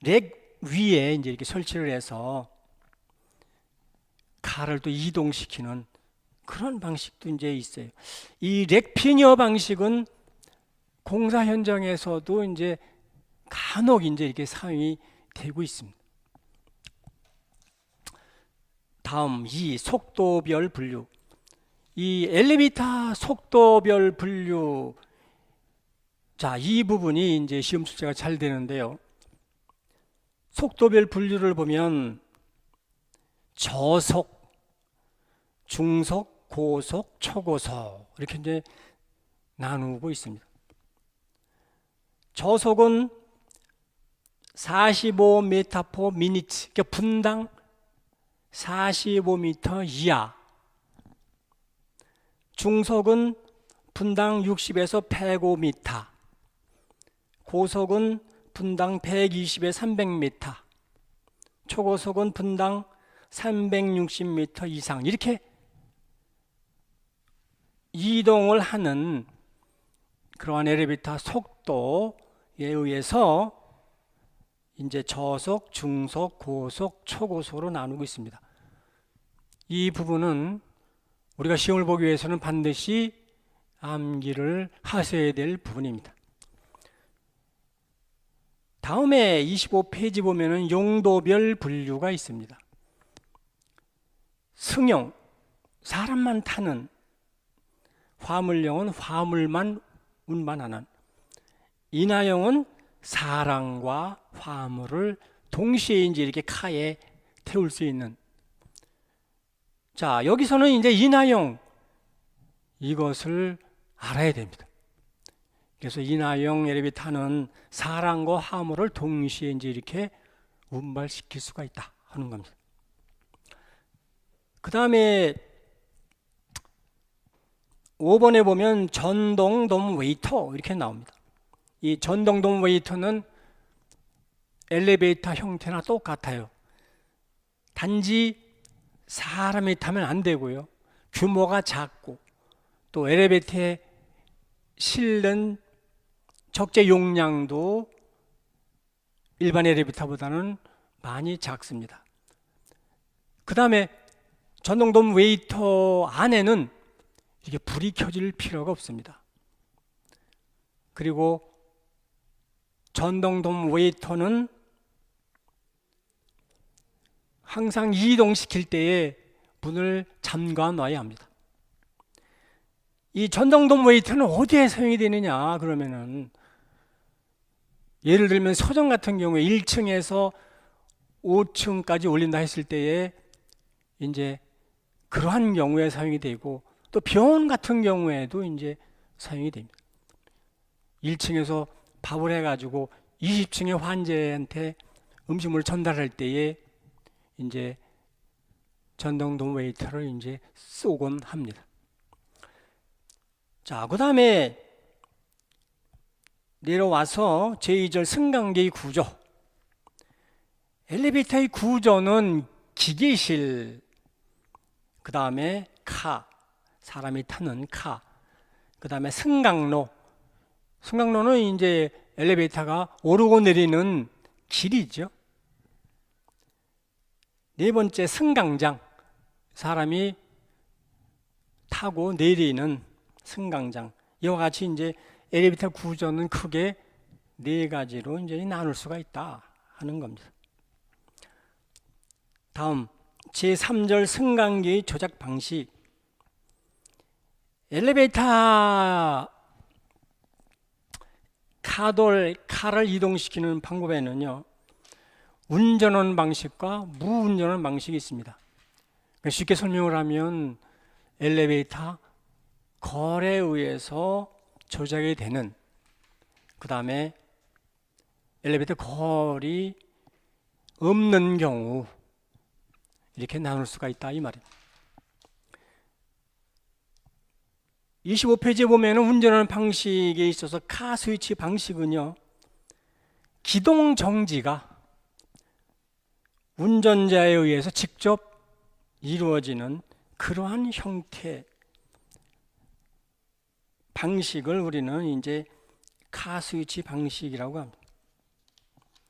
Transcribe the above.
렉 위에 이제 이렇게 설치를 해서 칼을 또 이동시키는 그런 방식도 이제 있어요. 이 렉피니어 방식은 공사 현장에서도 이제 간혹 이제 이렇게 사용이 되고 있습니다. 다음 이 속도별 분류. 이 엘리베이터 속도별 분류 자, 이 부분이 이제 시험 출제가 잘 되는데요. 속도별 분류를 보면 저속, 중속, 고속, 초고속 이렇게 이제 나누고 있습니다. 저속은 45m per minute, 그러니까 분당 45m 이하. 중속은 분당 60에서 105m. 고속은 분당 120에 300m. 초고속은 분당 360m 이상. 이렇게 이동을 하는 그러한 엘리베이터 속도에 의해서 이제 저속, 중속, 고속, 초고속으로 나누고 있습니다. 이 부분은 우리가 시험을 보기 위해서는 반드시 암기를 하셔야 될 부분입니다. 다음에 25페이지 보면은 용도별 분류가 있습니다. 승용, 사람만 타는 화물용은 화물만 운반하는 인하용은 사람과 화물을 동시에 이제 이렇게 카에 태울 수 있는 자 여기서는 이제 인하용 이것을 알아야 됩니다. 그래서 인하용 엘리베이터는 사람과 화물을 동시에 이제 이렇게 운반시킬 수가 있다 하는 겁니다. 그 다음에 5번에 보면 전동돔 웨이터 이렇게 나옵니다. 이 전동돔 웨이터는 엘리베이터 형태나 똑같아요. 단지 사람이 타면 안 되고요. 규모가 작고 또 엘리베이터에 실는 적재 용량도 일반 엘리베이터보다는 많이 작습니다. 그 다음에 전동돔 웨이터 안에는 이게 불이 켜질 필요가 없습니다. 그리고 전동돔 웨이터는 항상 이동시킬 때에 문을 잠가 놔야 합니다. 이 전동돔 웨이터는 어디에 사용이 되느냐 그러면은 예를 들면 서점 같은 경우에 1층에서 5층까지 올린다 했을 때에 이제 그러한 경우에 사용이 되고 또 병원 같은 경우에도 이제 사용이 됩니다. 1층에서 밥을 해가지고 20층의 환자한테 음식물 전달할 때에 이제 전동돔 웨이터를 이제 쏘곤 합니다. 자, 그 다음에 내려와서 제2절 승강기의 구조. 엘리베이터의 구조는 기계실, 그 다음에 카, 사람이 타는 카, 그 다음에 승강로. 승강로는 이제 엘리베이터가 오르고 내리는 길이죠. 네 번째 승강장. 사람이 타고 내리는 승강장. 이와 같이 이제 엘리베이터 구조는 크게 네 가지로 이제 나눌 수가 있다 하는 겁니다. 다음 제3절 승강기 조작 방식. 엘리베이터 카돌 칼을 이동시키는 방법에는요. 운전원 방식과 무운전원 방식이 있습니다. 쉽게 설명을 하면 엘리베이터 거래에 의해서 조작이 되는 그 다음에 엘리베이터 거리 없는 경우 이렇게 나눌 수가 있다 이 말이에요. 25페이지에 보면 운전하는 방식에 있어서 카 스위치 방식은요. 기동 정지가 운전자에 의해서 직접 이루어지는 그러한 형태 방식을 우리는 이제 카 스위치 방식이라고 합니다.